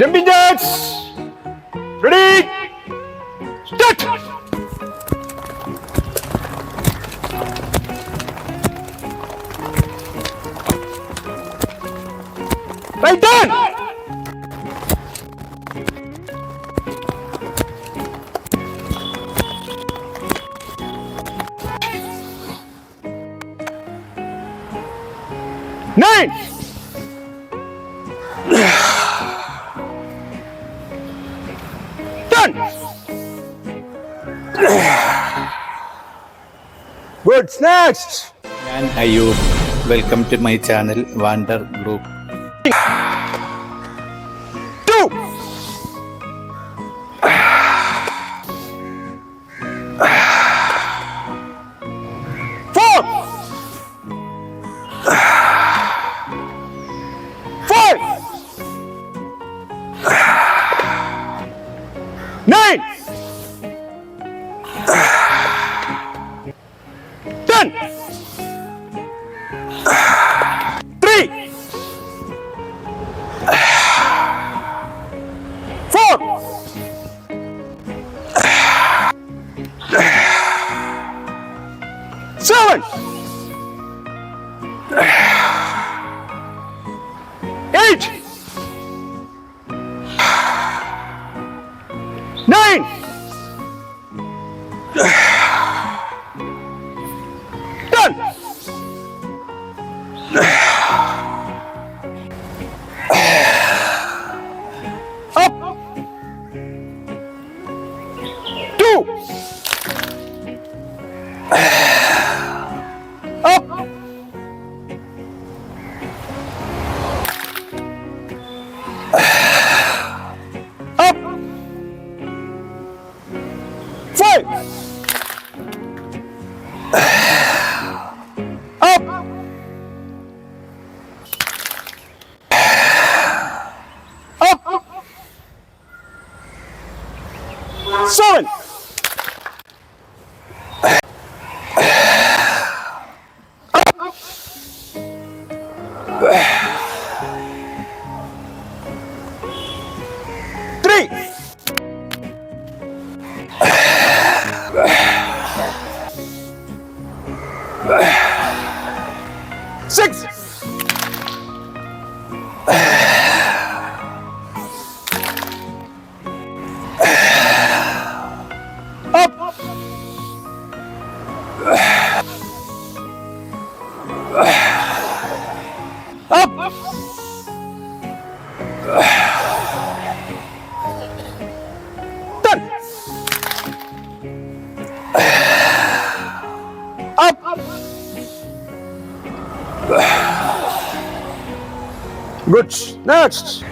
Jumping jacks! Ready? Start! Right. Done. Good. Next. ഞാൻ Ayyub welcome to my channel wander group Seven. Eight. Nine. Done. Up. Two. Seven. Three. Six. Goods. Next.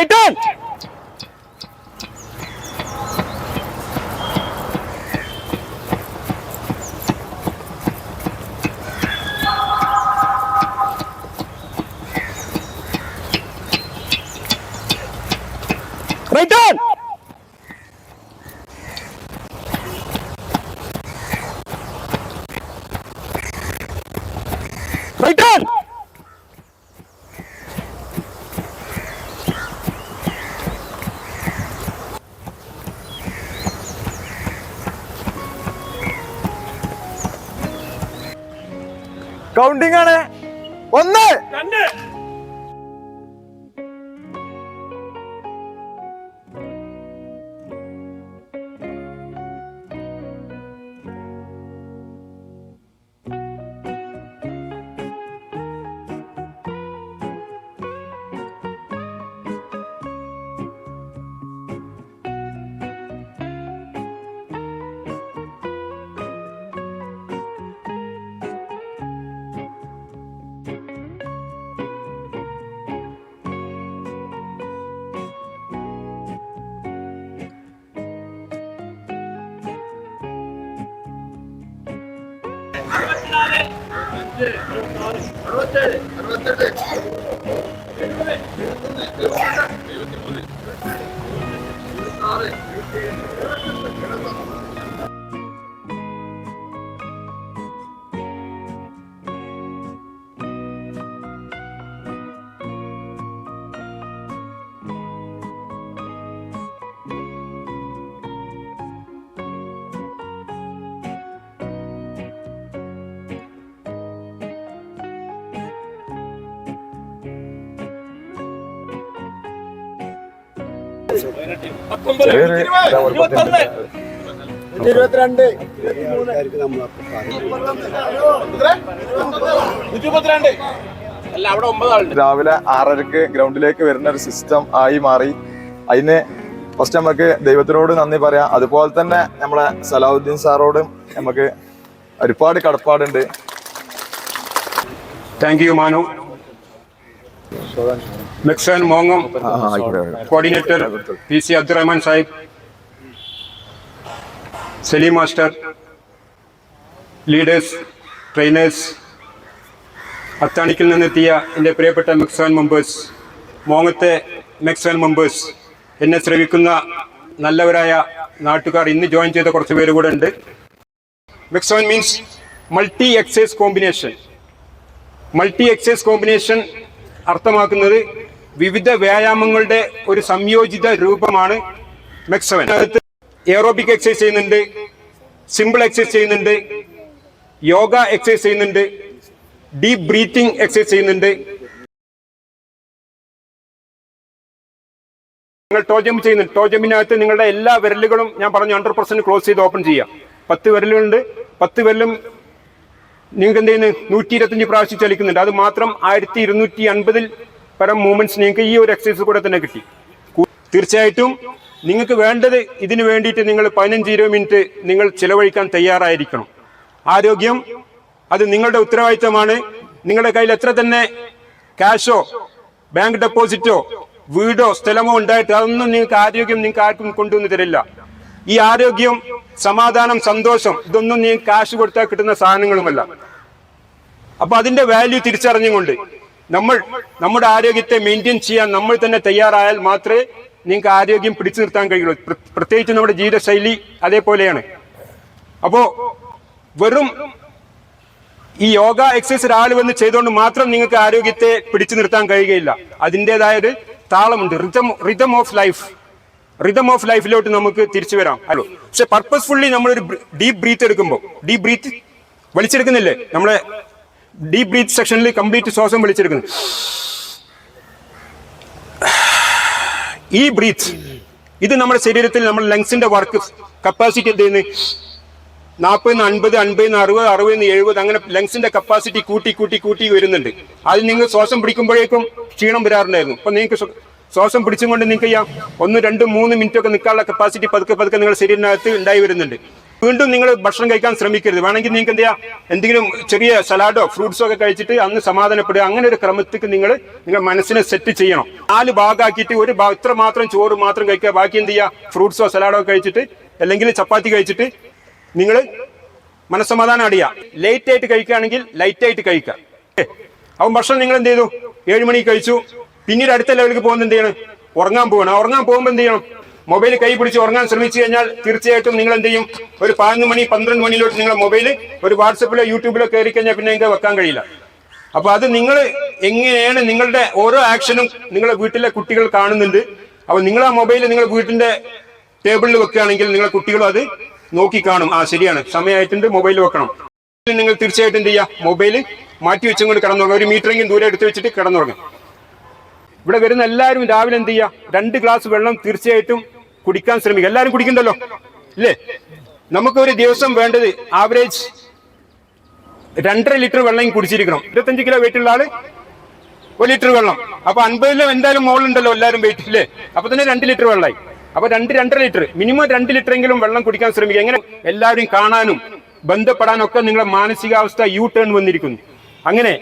Tomato counting ആണ്. ഒന്ന്. ಅರವತ್ತೆರಡು ಅರವತ್ತೆರಡು ഇരുപത്തിരണ്ട്. രാവിലെ ആറരക്ക് ഗ്രൗണ്ടിലേക്ക് വരുന്ന ഒരു സിസ്റ്റം ആയി മാറി. അതിന് ഫസ്റ്റ് നമുക്ക് ദൈവത്തിനോട് നന്ദി പറയാം. അതുപോലെ തന്നെ നമ്മളെ സലാഹുദ്ദീൻ സാറോടും നമുക്ക് ഒരുപാട് കടപ്പാടുണ്ട്. Thank you Manu mixon മോങ്ങം. Coordinator P C Abdurahman Sahib Saleem master leaders trainers അത്താണിക്കിൽ നിന്നെത്തിയ എന്റെ പ്രിയപ്പെട്ട മെക്സാൻ മെമ്പേഴ്സ് മോങ്ങത്തെ മെക്സാൻ മെമ്പേഴ്സ് എന്നെ ശ്രവിക്കുന്ന നല്ലവരായ നാട്ടുകാർ ഇന്ന് ജോയിൻ ചെയ്ത കുറച്ച് പേര് കൂടെ ഉണ്ട്. Mixon means multi exercise combination. Multi exercise combination അർത്ഥമാക്കുന്നത് വിവിധ വ്യായാമങ്ങളുടെ ഒരു സംയോജിത രൂപമാണ് മെക്സവൻ. അതിനകത്ത് എയറോബിക് എക്സസൈസ് ചെയ്യുന്നുണ്ട് സിമ്പിൾ എക്സസൈസ് ചെയ്യുന്നുണ്ട് യോഗ എക്സസൈസ് ചെയ്യുന്നുണ്ട് ഡീപ് ബ്രീത്തിങ് എക്സസൈസ് ചെയ്യുന്നുണ്ട്. നിങ്ങൾ ടോജം ചെയ്യുന്നുണ്ട് ടോജമ്പിനകത്ത് നിങ്ങളുടെ എല്ലാ വിരലുകളും ഞാൻ പറഞ്ഞു ഹൺഡ്രഡ് പെർസെന്റ് ക്ലോസ് ചെയ്ത് ഓപ്പൺ ചെയ്യാം. പത്ത് വിരലുകളുണ്ട്. പത്ത് വിരലും നിങ്ങൾക്ക് എന്ത് ചെയ്യുന്നു? നൂറ്റി ഇരുപത്തഞ്ച് പ്രാവശ്യം ചലിക്കുന്നുണ്ട്. അത് മാത്രം ആയിരത്തി ഇരുന്നൂറ്റി അൻപതിൽ പരം മൂവ്മെന്റ്സ് നിങ്ങൾക്ക് ഈ ഒരു എക്സസൈസ് കൂടെ തന്നെ കിട്ടി. തീർച്ചയായിട്ടും നിങ്ങൾക്ക് വേണ്ടത് ഇതിനു വേണ്ടിയിട്ട് നിങ്ങൾ പതിനഞ്ച് ഇരുപത് മിനിറ്റ് നിങ്ങൾ ചിലവഴിക്കാൻ തയ്യാറായിരിക്കണം. ആരോഗ്യം അത് നിങ്ങളുടെ ഉത്തരവാദിത്തമാണ്. നിങ്ങളുടെ കയ്യിൽ എത്ര തന്നെ ക്യാഷോ ബാങ്ക് ഡെപ്പോസിറ്റോ വീടോ സ്ഥലമോ ഉണ്ടായിട്ട് അതൊന്നും നിങ്ങൾക്ക് ആരോഗ്യം നിങ്ങൾക്ക് ആർക്കും കൊണ്ടുവന്ന് തരില്ല. ഈ ആരോഗ്യം സമാധാനം സന്തോഷം ഇതൊന്നും നീ കാശ് കൊടുത്താൽ കിട്ടുന്ന സാധനങ്ങളുമല്ല. അപ്പൊ അതിന്റെ വാല്യൂ തിരിച്ചറിഞ്ഞുകൊണ്ട് നമ്മൾ നമ്മുടെ ആരോഗ്യത്തെ മെയിന്റെയിൻ ചെയ്യാൻ നമ്മൾ തന്നെ തയ്യാറായാൽ മാത്രമേ നിങ്ങൾക്ക് ആരോഗ്യം പിടിച്ചു നിർത്താൻ കഴിയുള്ളൂ. പ്ര- പ്രത്യേകിച്ച് നമ്മുടെ ജീവിതശൈലി അതേപോലെയാണ്. അപ്പോ വെറും ഈ യോഗ എക്സസൈസ് ഒരാൾ വന്ന് ചെയ്തുകൊണ്ട് മാത്രം നിങ്ങൾക്ക് ആരോഗ്യത്തെ പിടിച്ചു നിർത്താൻ കഴിയുകയില്ല. അതിന്റെതായ ഒരു താളമുണ്ട് rhythm rhythm of life rhythm of ലൈഫിലോട്ട് നമുക്ക് തിരിച്ചു വരാം. അല്ലോ പക്ഷെ പർപ്പസ്ഫുള്ളി നമ്മളൊരു ഡീപ് ബ്രീത്ത് എടുക്കുമ്പോൾ ഡീപ് ബ്രീത്ത് വലിച്ചെടുക്കുന്നില്ലേ? നമ്മളെ ഡീപ് ബ്രീത്ത് സെക്ഷനിൽ കംപ്ലീറ്റ് ശ്വാസം വിളിച്ചെടുക്കുന്നു ഈ ബ്രീത്ത് ഇത് നമ്മുടെ ശരീരത്തിൽ നമ്മൾ ലങ്സിന്റെ വർക്ക് കപ്പാസിറ്റി എന്ത് ചെയ്യുന്നത് നിന്ന് അൻപത് അൻപതിന് അറുപത് നിന്ന് എഴുപത് അങ്ങനെ ലങ്സിന്റെ കപ്പാസിറ്റി കൂട്ടി കൂട്ടി കൂട്ടി വരുന്നുണ്ട്. അത് നിങ്ങൾ ശ്വാസം പിടിക്കുമ്പോഴേക്കും ക്ഷീണം വരാറുണ്ടായിരുന്നു. അപ്പൊ നിങ്ങൾക്ക് ശ്വാസം പിടിച്ചുകൊണ്ട് നിങ്ങൾക്ക് ചെയ്യാം ഒന്ന് രണ്ട് മൂന്ന് മിനിറ്റ് ഒക്കെ നിൽക്കാനുള്ള കപ്പാസിറ്റി പതുക്കെ പതുക്കെ നിങ്ങളുടെ ശരീരത്തിനകത്ത് ഉണ്ടായി വരുന്നുണ്ട്. വീണ്ടും നിങ്ങൾ ഭക്ഷണം കഴിക്കാൻ ശ്രമിക്കരുത്. വേണമെങ്കിൽ നിങ്ങൾക്ക് എന്ത് ചെയ്യാം? എന്തെങ്കിലും ചെറിയ സലാഡോ ഫ്രൂട്ട്സോ ഒക്കെ കഴിച്ചിട്ട് അന്ന് സമാധാനപ്പെടുക. അങ്ങനെ ഒരു ക്രമത്തിക്ക് നിങ്ങൾ നിങ്ങൾ മനസ്സിനെ സെറ്റ് ചെയ്യണം. നാല് ഭാഗമാക്കിയിട്ട് ഒരു ഇത്ര മാത്രം ചോറ് മാത്രം കഴിക്കുക. ബാക്കി എന്ത് ചെയ്യുക? ഫ്രൂട്ട്സോ സലാഡോ കഴിച്ചിട്ട് അല്ലെങ്കിൽ ചപ്പാത്തി കഴിച്ചിട്ട് നിങ്ങൾ മനസ്സമാധാനം അടിയ ലൈറ്റ് ആയിട്ട് കഴിക്കുകയാണെങ്കിൽ ലൈറ്റ് ആയിട്ട് കഴിക്കുക. അപ്പം ഭക്ഷണം നിങ്ങൾ എന്ത് ചെയ്തു? ഏഴ് മണിക്ക് കഴിച്ചു. പിന്നീട് അടുത്ത ലെവലിലേക്ക് പോകുന്നത് എന്ത് ചെയ്യണം? ഉറങ്ങാൻ പോകണം ഉറങ്ങാൻ പോകുമ്പോൾ എന്ത് ചെയ്യണം? മൊബൈൽ കൈ പിടിച്ച് ഉറങ്ങാൻ ശ്രമിച്ചു കഴിഞ്ഞാൽ തീർച്ചയായിട്ടും നിങ്ങൾ എന്ത് ചെയ്യും? ഒരു പതിനൊന്ന് മണി പന്ത്രണ്ട് മണിയിലോട്ട് നിങ്ങളുടെ മൊബൈൽ ഒരു വാട്സപ്പിലോ യൂട്യൂബിലോ കയറി കഴിഞ്ഞാൽ പിന്നെ നിങ്ങൾക്ക് വെക്കാൻ കഴിയില്ല. അപ്പൊ അത് നിങ്ങൾ എങ്ങനെയാണ് നിങ്ങളുടെ ഓരോ ആക്ഷനും നിങ്ങളുടെ വീട്ടിലെ കുട്ടികൾ കാണുന്നുണ്ട്. അപ്പൊ നിങ്ങൾ ആ മൊബൈൽ നിങ്ങൾ വീട്ടിന്റെ ടേബിളിൽ വെക്കുകയാണെങ്കിൽ നിങ്ങളെ കുട്ടികളും അത് നോക്കി കാണും. ആ ശരിയാണ്. സമയമായിട്ടുണ്ട്. മൊബൈൽ വെക്കണം. നിങ്ങൾ തീർച്ചയായിട്ടും എന്ത് ചെയ്യുക? മൊബൈൽ മാറ്റി വെച്ചും കൊണ്ട് കിടന്നുറങ്ങും ഒരു മീറ്ററെങ്കിലും ദൂരെ എടുത്തു വെച്ചിട്ട് കിടന്നുറങ്ങും ഇവിടെ വരുന്ന എല്ലാവരും രാവിലെ എന്ത് ചെയ്യുക? രണ്ട് ഗ്ലാസ് വെള്ളം തീർച്ചയായിട്ടും കുടിക്കാൻ ശ്രമിക്കുക എല്ലാവരും കുടിക്കണ്ടല്ലോ? ഇല്ലേ? നമുക്ക് ഒരു ദിവസം വേണ്ടത് ആവറേജ് രണ്ടര ലിറ്റർ വെള്ളം കുടിച്ചിരിക്കണം. ഇരുപത്തഞ്ച് കിലോ വെയിറ്റുള്ള ആൾ ഒരു ലിറ്റർ വെള്ളം. അപ്പൊ അൻപതിലും എന്തായാലും മോളുണ്ടല്ലോ എല്ലാവരും വെയിറ്റ് ഇല്ലേ? അപ്പൊ തന്നെ രണ്ട് ലിറ്റർ വെള്ളമായി. അപ്പൊ രണ്ട് രണ്ടര ലിറ്റർ മിനിമം രണ്ട് ലിറ്റർ എങ്കിലും വെള്ളം കുടിക്കാൻ ശ്രമിക്കുക. എങ്ങനെ? എല്ലാവരും കാണാനും ബന്ധപ്പെടാനൊക്കെ നിങ്ങളുടെ മാനസികാവസ്ഥ യു ടേൺ വന്നിരിക്കുന്നു. അങ്ങനെ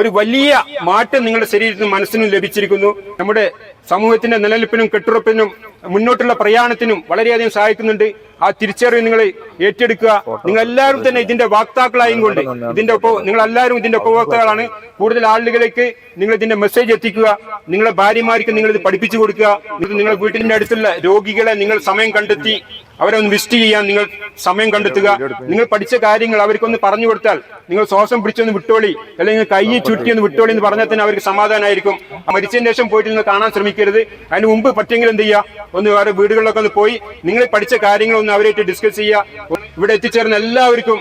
ഒരു വലിയ മാറ്റം നിങ്ങളുടെ ശരീരത്തിനും മനസ്സിനും ലഭിച്ചിരിക്കുന്നു. നമ്മുടെ സമൂഹത്തിന്റെ നിലനിൽപ്പിനും കെട്ടുറപ്പിനും മുന്നോട്ടുള്ള പ്രയാണത്തിനും വളരെയധികം സഹായിക്കുന്നുണ്ട്. ആ തിരിച്ചറിവ് നിങ്ങൾ ഏറ്റെടുക്കുക. നിങ്ങൾ എല്ലാവരും തന്നെ ഇതിന്റെ വാക്താക്കളായും കൊണ്ട് ഇതിന്റെ ഒപ്പം നിങ്ങൾ എല്ലാവരും ഇതിന്റെ ഉപഭോക്താക്കളാണ്. കൂടുതൽ ആളുകളിലേക്ക് നിങ്ങൾ ഇതിന്റെ മെസ്സേജ് എത്തിക്കുക. നിങ്ങളെ ഭാര്യമാർക്ക് നിങ്ങൾ ഇത് പഠിപ്പിച്ചു കൊടുക്കുക. നിങ്ങളുടെ വീട്ടിന്റെ അടുത്തുള്ള രോഗികളെ നിങ്ങൾ സമയം കണ്ടെത്തി അവരെ ഒന്ന് വിസിറ്റ് ചെയ്യാൻ നിങ്ങൾ സമയം കണ്ടെത്തുക. നിങ്ങൾ പഠിച്ച കാര്യങ്ങൾ അവർക്കൊന്ന് പറഞ്ഞു കൊടുത്താൽ നിങ്ങൾ ശ്വാസം പിടിച്ചൊന്ന് വിട്ടോളി. അല്ലെങ്കിൽ കൈ ചുറ്റി ഒന്ന് വിട്ടോളി എന്ന് പറഞ്ഞാൽ തന്നെ അവർക്ക് സമാധാനമായിരിക്കും. മരിച്ചതിന് ശേഷം പോയിട്ട് നിങ്ങൾ കാണാൻ ശ്രമിക്കരുത്. അതിന് മുമ്പ് പറ്റെങ്കിൽ എന്ത് ചെയ്യുക ഒന്ന് വേറെ വീടുകളിലൊക്കെ ഒന്ന് പോയി നിങ്ങൾ പഠിച്ച കാര്യങ്ങളൊന്ന് അവരായിട്ട് ഡിസ്കസ് ചെയ്യുക ഇവിടെ എത്തിച്ചേർന്ന എല്ലാവർക്കും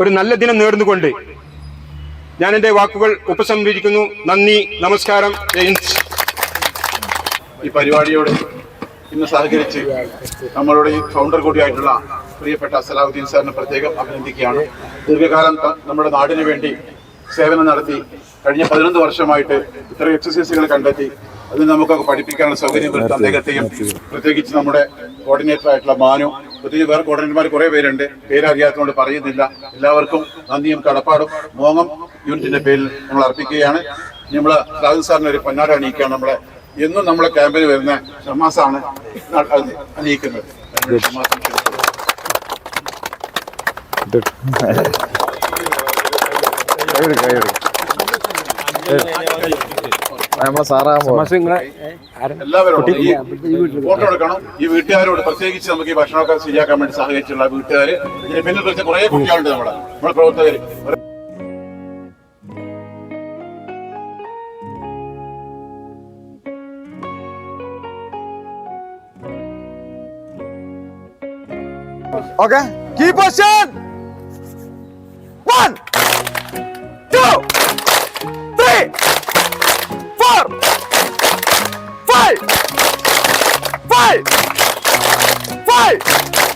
ഒരു നല്ല ദിനം നേർന്നുകൊണ്ട് ഞാൻ എന്റെ വാക്കുകൾ ഉപസംഹരിക്കുന്നു. നന്ദി നമസ്കാരം. ഈ പരിപാടിയോട് ഇന്ന് സഹകരിച്ച് നമ്മളുടെ ഈ ഫൗണ്ടർ കൂടിയായിട്ടുള്ള പ്രിയപ്പെട്ട സലാഹുദ്ദീൻ സാറിനെ പ്രത്യേകം അഭിനന്ദിക്കുകയാണ്. ദീർഘകാലം നമ്മുടെ നാടിന് വേണ്ടി സേവനം നടത്തി കഴിഞ്ഞ പതിനൊന്ന് വർഷമായിട്ട് ഇത്തരം എക്സസൈസുകൾ കണ്ടെത്തി അത് നമുക്കൊക്കെ പഠിപ്പിക്കാനുള്ള സൗകര്യം വരുത്ത അദ്ദേഹത്തെയും പ്രത്യേകിച്ച് നമ്മുടെ കോർഡിനേറ്റർ ആയിട്ടുള്ള മാനു പ്രത്യേകിച്ച് വേറെ കോർഡിനേറ്റർമാർ കുറെ പേരുണ്ട്. പേരറിയാത്തതുകൊണ്ട് പറയുന്നില്ല. എല്ലാവർക്കും നന്ദിയും കടപ്പാടും. മോങ്ങം യൂണിറ്റിന്റെ പേരിൽ നമ്മൾ അർപ്പിക്കുകയാണ്. നമ്മൾ രാജു സാറിന് ഒരു പൊന്നാട അണിയിക്കുകയാണ്. നമ്മളെ എന്നും നമ്മുടെ ക്യാമ്പിൽ വരുന്ന ഷമാസാണ് അറിയിക്കുന്നത് എല്ലാവരോടും ഈ ഫോട്ടോ എടുക്കണം. ഈ വീട്ടുകാരോട് പ്രത്യേകിച്ച് നമുക്ക് ഈ ഭക്ഷണമൊക്കെ ശരിയാക്കാൻ വേണ്ടി സഹകരിച്ചുള്ള വീട്ടുകാർ ഇതിന് പിന്നിൽ കുറച്ച് കുറെ കുട്ടികളുണ്ട് നമ്മുടെ നമ്മുടെ പ്രവർത്തകർ Okay, keep position. One, two, three, four, five, five, five.